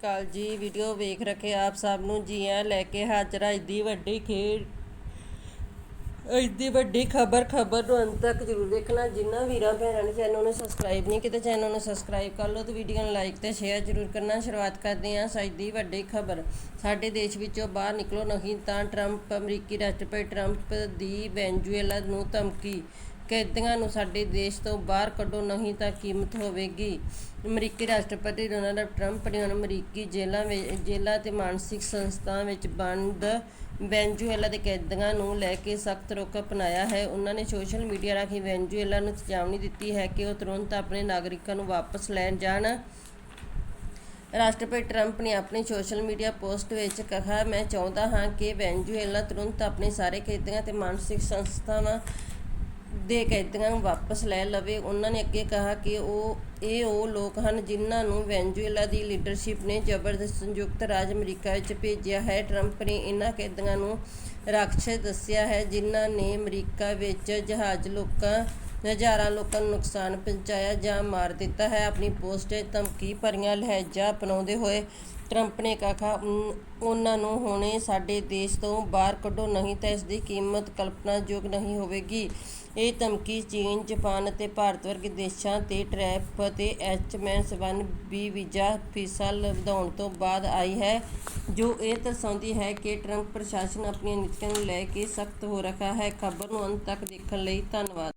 ਕਾਲ ਜੀ ਵੀਡੀਓ ਵੇਖ ਰੱਖੇ ਆਪ ਸਭ ਨੂੰ ਜੀ ਆਇਆਂ ਲੈ ਕੇ ਹਾਜ਼ਰ ਹਾਂ ਇੱਡੀ ਵੱਡੀ ਖੇਡ ਇੱਡੀ ਵੱਡੀ ਖਬਰ ਖਬਰ ਨੂੰ ਅੰਤ ਤੱਕ ਜ਼ਰੂਰ ਦੇਖਣਾ। ਜਿਨ੍ਹਾਂ ਵੀਰਾਂ, ਭੈਣਾਂ ਨੇ ਚੈਨਲ ਨੂੰ ਸਬਸਕ੍ਰਾਈਬ ਨਹੀਂ ਕੀਤਾ ਚੈਨਲ ਨੂੰ ਸਬਸਕ੍ਰਾਈਬ ਕਰ ਲਓ ਤੇ ਵੀਡੀਓ ਨੂੰ ਲਾਈਕ ਤੇ ਸ਼ੇਅਰ ਜ਼ਰੂਰ ਕਰਨਾ। ਸ਼ੁਰੂਆਤ ਕਰਦੇ ਹਾਂ ਅੱਜ ਦੀ ਵੱਡੀ ਖਬਰ। ਸਾਡੇ ਦੇਸ਼ ਵਿੱਚੋਂ ਬਾਹਰ ਨਿਕਲੋ ਨਹੀਂ ਤਾਂ ਟਰੰਪ ਅਮਰੀਕੀ ਰਾਸ਼ਟਰਪਤੀ ਟਰੰਪ ਦੀ ਵੈਨਜ਼ੂਏਲਾ ਨੂੰ ਧਮਕੀ। ਕੈਦੀਆਂ ਨੂੰ ਸਾਡੇ ਦੇਸ਼ ਤੋਂ ਬਾਹਰ ਕੱਢੋ, ਨਹੀਂ ਤਾਂ ਕੀਮਤ ਹੋਵੇਗੀ। ਅਮਰੀਕੀ ਰਾਸ਼ਟਰਪਤੀ ਡੋਨਾਲਡ ਟਰੰਪ ਨੇ ਅਮਰੀਕੀ ਜੇਲ੍ਹਾਂ ਵਿੱਚ, ਜੇਲ੍ਹਾਂ ਤੇ ਮਾਨਸਿਕ ਸੰਸਥਾਵਾਂ ਵਿੱਚ ਬੰਦ ਵੈਨਜ਼ੂਏਲਾ ਦੇ ਕੈਦੀਆਂ ਨੂੰ ਲੈ ਕੇ ਸਖਤ ਰੁਖ ਅਪਣਾਇਆ ਹੈ। ਉਹਨਾਂ ਨੇ ਸੋਸ਼ਲ ਮੀਡੀਆ ਰਾਹੀਂ ਵੈਨਜ਼ੂਏਲਾ ਨੂੰ ਚੇਤਾਵਨੀ ਦਿੱਤੀ ਹੈ ਕਿ ਉਹ ਤੁਰੰਤ ਆਪਣੇ ਨਾਗਰਿਕਾਂ ਨੂੰ ਵਾਪਸ ਲੈਣ ਜਾਣ। ਰਾਸ਼ਟਰਪਤੀ ਟਰੰਪ ਨੇ ਆਪਣੀ ਸੋਸ਼ਲ ਮੀਡੀਆ ਪੋਸਟ ਵਿੱਚ ਕਿਹਾ, ਮੈਂ ਚਾਹੁੰਦਾ ਹਾਂ ਕਿ ਵੈਨਜ਼ੂਏਲਾ ਤੁਰੰਤ ਆਪਣੇ ਸਾਰੇ ਕੈਦੀਆਂ ਤੇ ਮਾਨਸਿਕ ਸੰਸਥਾਵਾਂ ਦੇ ਕੈਦੀਆਂ ਨੂੰ ਵਾਪਸ ਲੈ ਲਵੇ, ਉਹਨਾਂ ਨੇ ਅੱਗੇ ਕਿਹਾ ਕਿ ਉਹ, ਇਹ ਉਹ ਲੋਕ ਹਨ ਜਿਨ੍ਹਾਂ ਨੂੰ ਵੈਨਜ਼ੂਏਲਾ ਦੀ ਲੀਡਰਸ਼ਿਪ ਨੇ ਜ਼ਬਰਦਸਤ ਸੰਯੁਕਤ ਰਾਜ ਅਮਰੀਕਾ ਵਿੱਚ ਭੇਜਿਆ ਹੈ। ਟਰੰਪ ਨੇ ਇਹਨਾਂ ਕੈਦੀਆਂ ਨੂੰ ਰਾਖਸ਼ ਦੱਸਿਆ ਹੈ ਜਿਨ੍ਹਾਂ ਨੇ ਅਮਰੀਕਾ ਵਿੱਚ ਜਹਾਜ਼ ਲੋਕਾਂ ਹਜ਼ਾਰਾਂ ਲੋਕਾਂ ਨੂੰ ਨੁਕਸਾਨ ਪਹੁੰਚਾਇਆ ਜਾਂ ਮਾਰ ਦਿੱਤਾ ਹੈ। ਆਪਣੀ ਪੋਸਟ 'ਚ ਧਮਕੀ ਭਰੀਆਂ ਲਹਿਜਾ ਅਪਣਾਉਂਦੇ ਹੋਏ ਟਰੰਪ ਨੇ ਕਿਹਾ "ਉਨ- ਉਹਨਾਂ ਨੂੰ ਹੁਣੇ ਸਾਡੇ ਦੇਸ਼ ਤੋਂ ਬਾਹਰ ਕੱਢੋ, ਨਹੀਂ ਤਾਂ ਇਸ ਦੀ ਕੀਮਤ ਕਲਪਨਾਯੋਗ ਨਹੀਂ ਹੋਵੇਗੀ। ਇਹ ਧਮਕੀ ਚੀਨ, ਜਾਪਾਨ ਅਤੇ ਭਾਰਤ ਵਰਗੇ ਦੇਸ਼ਾਂ ਤੇ ਟਰੈਪ ਅਤੇ ਐਚ-1 ਵੀਜ਼ਾ ਫੀਸਾਂ ਵਧਾਉਣ ਤੋਂ ਬਾਅਦ ਆਈ ਹੈ, ਜੋ ਇਹ ਦਰਸਾਉਂਦੀ ਹੈ ਕਿ ਟਰੰਪ ਪ੍ਰਸ਼ਾਸਨ ਆਪਣੀਆਂ ਨੀਤੀਆਂ ਨੂੰ ਲੈ ਕੇ ਸਖਤ ਹੋ ਰਿਹਾ ਹੈ। ਖਬਰ ਨੂੰ ਅੰਤ ਤੱਕ ਦੇਖਣ ਲਈ ਧੰਨਵਾਦ।